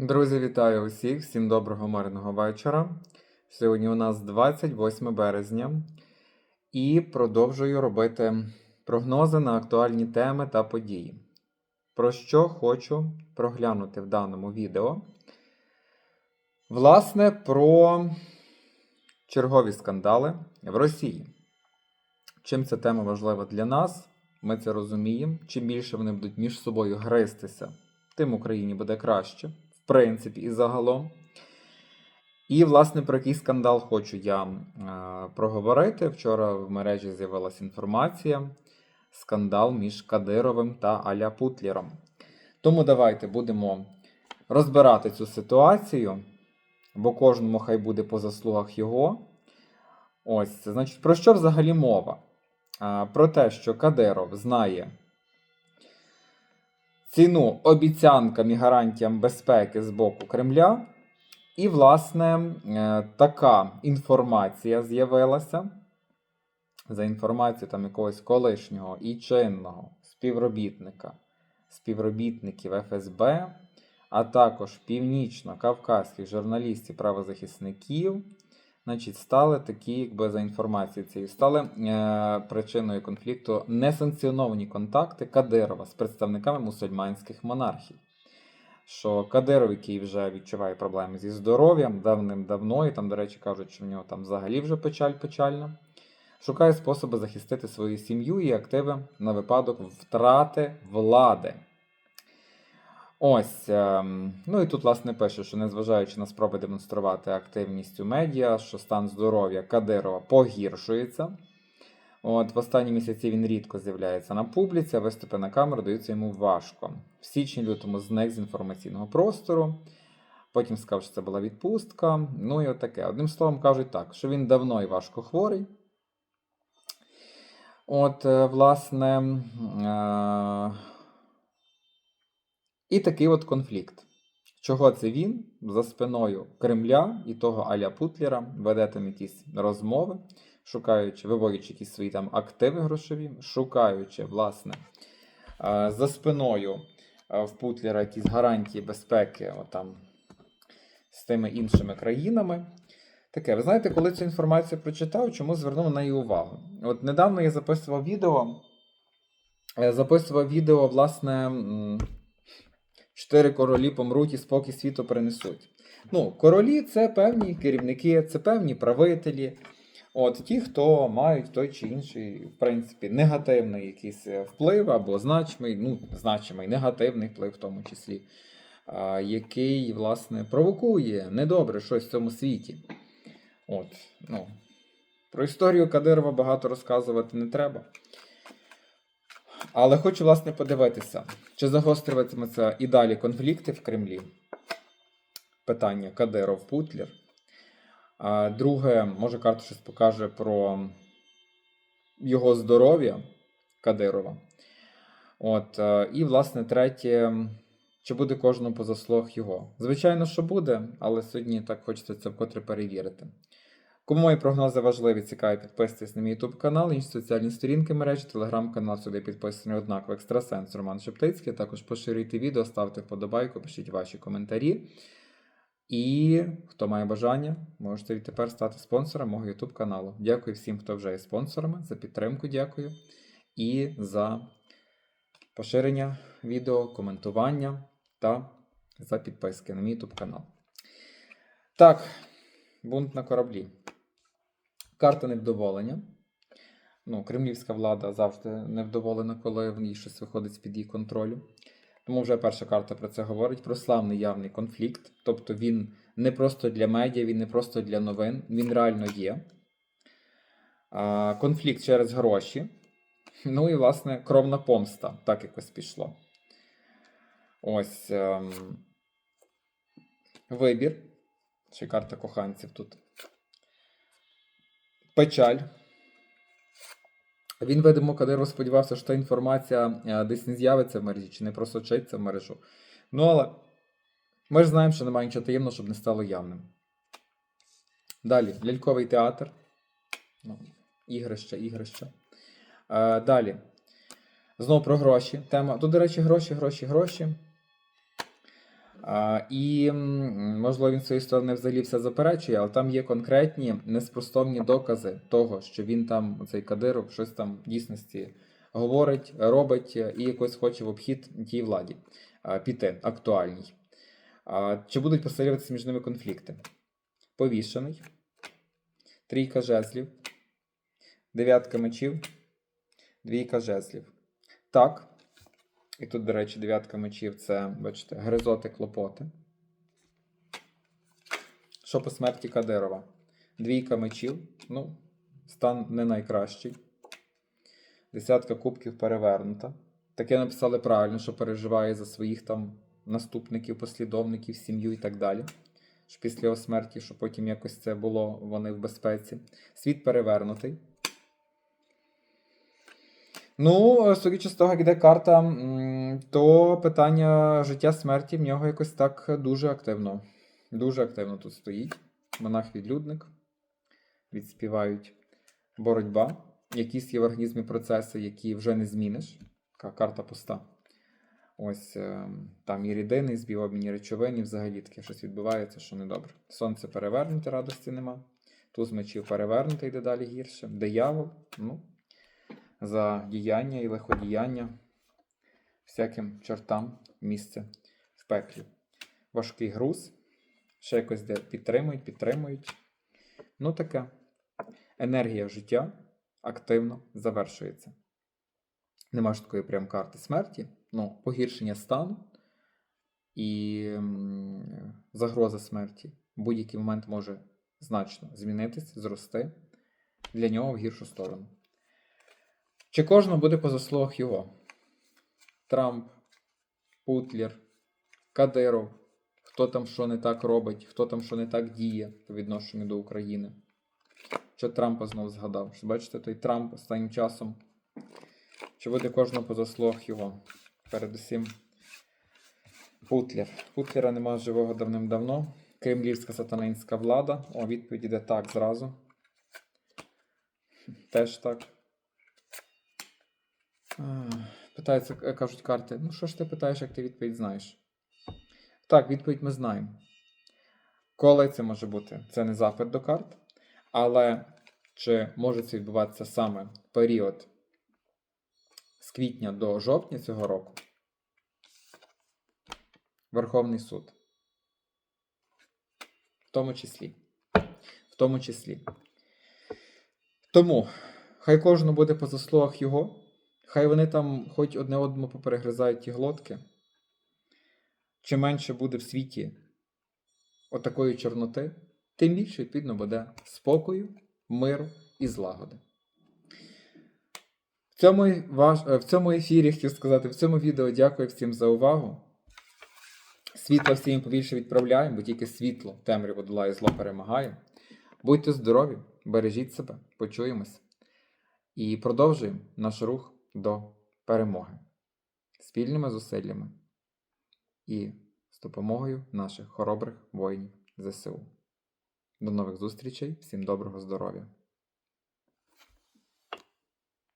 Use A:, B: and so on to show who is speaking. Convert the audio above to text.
A: Друзі, вітаю усіх! Всім доброго мирного вечора. Сьогодні у нас 28 березня і продовжую робити прогнози на актуальні теми та події. Про що хочу проглянути в даному відео? Власне, про чергові скандали в Росії. Чим ця тема важлива для нас? Ми це розуміємо. Чим більше вони будуть між собою гристися, тим Україні буде краще принципі, і загалом. І, власне, про який скандал хочу я е, проговорити. Вчора в мережі з'явилася інформація. Скандал між Кадировим та Аля Путлером. Тому давайте будемо розбирати цю ситуацію, бо кожному хай буде по заслугах його. Ось, значить, про що взагалі мова? А, Про те, що Кадиров знає ціну обіцянкам і гарантіям безпеки з боку Кремля. І, власне, е, така інформація з'явилася за інформацією там якогось колишнього і чинного співробітника, співробітників ФСБ, а також північно-кавказьких журналістів правозахисників. Значить, стали такі, якби за інформацією цією, стали е, причиною конфлікту несанкціоновані контакти Кадирова з представниками мусульманських монархій. Що Кадиров, який вже відчуває проблеми зі здоров'ям давним-давно, і там, до речі, кажуть, що в нього там взагалі вже печаль печальна, шукає способи захистити свою сім'ю і активи на випадок втрати влади. Ось, ем, ну і тут, власне, пише, що незважаючи на спроби демонструвати активність у медіа, що стан здоров'я Кадирова погіршується. От В останні місяці він рідко з'являється на публіці, а виступи на камеру даються йому важко. В січні-лютому зник з інформаційного простору. Потім сказав, що це була відпустка. Ну і отаке. Одним словом, кажуть так, що він давно і важко хворий. От, е, власне. Е- і такий от конфлікт. Чого це він за спиною Кремля і того Аля Путлера веде там якісь розмови, шукаючи, виводячи якісь свої там активи грошові, шукаючи, власне, е, за спиною е, в Путлера якісь гарантії безпеки отам, з тими іншими країнами. Таке, ви знаєте, коли цю інформацію прочитав, чому звернув на неї увагу? От недавно я записував відео. е, Записував відео, власне. Чотири королі помруть і спокій світу принесуть. Ну, королі це певні керівники, це певні правителі. От ті, хто мають той чи інший, в принципі, негативний якийсь е, вплив або значимий, ну, значимий негативний вплив, в тому числі, який, власне, провокує недобре щось в цьому світі. От, ну, Про історію Кадирова багато розказувати не треба. Але хочу, власне, подивитися, чи загострюватиметься і далі конфлікти в Кремлі. Питання Кадиров Путлер. Друге, може, карта щось покаже про його здоров'я Кадирова. От, е, і, власне, третє, чи буде кожному по заслуг його. Звичайно, що буде, але сьогодні так хочеться це вкотре перевірити. Кому мої прогнози важливі, цікаві, підписуйтесь на мій YouTube канал, інші соціальні сторінки мережі, телеграм-канал сюди підписаний однаково екстрасенс Роман Шептицький. Також поширюйте відео, ставте вподобайку, пишіть ваші коментарі. І хто має бажання, можете відтепер стати спонсором мого YouTube каналу. Дякую всім, хто вже є спонсорами, за підтримку дякую і за поширення відео, коментування та за підписки на мій YouTube канал. Так, бунт на кораблі. Карта невдоволення. Ну, Кремлівська влада завжди невдоволена, коли в ній щось виходить з-під її контролю. Тому вже перша карта про це говорить: про славний явний конфлікт. Тобто він не просто для медіа, він не просто для новин, він реально є. Конфлікт через гроші. Ну і, власне, кровна помста. Так якось пішло. Ось. Ем... Вибір. Ще карта коханців тут печаль. Він, видимо, Кадиров сподівався, що та інформація е, десь не з'явиться в мережі, чи не просочиться в мережу. Ну, але ми ж знаємо, що немає нічого таємного, щоб не стало явним. Далі, ляльковий театр. Ну, Ігрища, ігрища. Е, далі. Знову про гроші. Тема. Тут, до речі, гроші, гроші, гроші. І, можливо, він з своєї сторони взагалі все заперечує, але там є конкретні неспростовні докази того, що він там, цей Кадиров, щось там в дійсності говорить, робить і якось хоче в обхід тій владі піти, актуальній. Чи будуть посилюватися між ними конфлікти? Повішений, трійка жезлів, дев'ятка мечів, двійка жезлів. Так. І тут, до речі, дев'ятка мечів це, бачите, гризоти клопоти. Що по смерті Кадирова? Двійка мечів. Ну, стан не найкращий. Десятка кубків перевернута. Таке написали правильно, що переживає за своїх там наступників, послідовників, сім'ю і так далі. Що після його смерті, що потім якось це було вони в безпеці. Світ перевернутий. Ну, судячи з того, йде карта, то питання життя смерті в нього якось так дуже активно. Дуже активно тут стоїть. Монах-відлюдник. Відспівають боротьба. Якісь є в організмі процеси, які вже не зміниш. Така карта пуста. Ось е, там і рідини, і збівобмінні речовини, і взагалі таке щось відбувається, що недобре. Сонце перевернуте, радості нема. Туз мечів перевернутий, йде далі гірше. Диявол, ну, за діяння і лиходіяння всяким чортам місце в пеклі. Важкий груз. Ще якось де підтримують, підтримують. Ну таке. Енергія життя активно завершується. Нема ж такої прям карти смерті. Ну, погіршення стану і загроза смерті в будь-який момент може значно змінитись, зрости для нього в гіршу сторону. Чи кожного буде по заслугах його? Трамп, Путлер, Кадиров, хто там що не так робить, хто там що не так діє по відношенню до України. Що Трампа знов згадав? Що бачите, той Трамп останнім часом. Чи буде кожного по заслугах його? Передусім, Путлер. Путлера нема живого давним-давно. Кремлівська сатанинська влада. О, відповідь іде так зразу. Теж так. Питаються, е, кажуть карти. Ну, що ж ти питаєш, як ти відповідь знаєш? Так, відповідь ми знаємо. Коли це може бути? Це не запит до карт. Але чи може це відбуватися саме період з квітня до жовтня цього року? Верховний суд. В тому числі. В тому числі. Тому, хай кожен буде по заслугах його. Хай вони там хоч одне одному поперегризають ті глотки. Чим менше буде в світі отакої чорноти, тим більше, відповідно, буде спокою, миру і злагоди. В цьому, ваш... е, в цьому ефірі хотів сказати, в цьому відео дякую всім за увагу. Світло всім побільше відправляємо, бо тільки світло темряву долає зло перемагає. Будьте здорові, бережіть себе, почуємось і продовжуємо наш рух до перемоги спільними зусиллями і з допомогою наших хоробрих воїнів ЗСУ. До нових зустрічей, всім доброго здоров'я!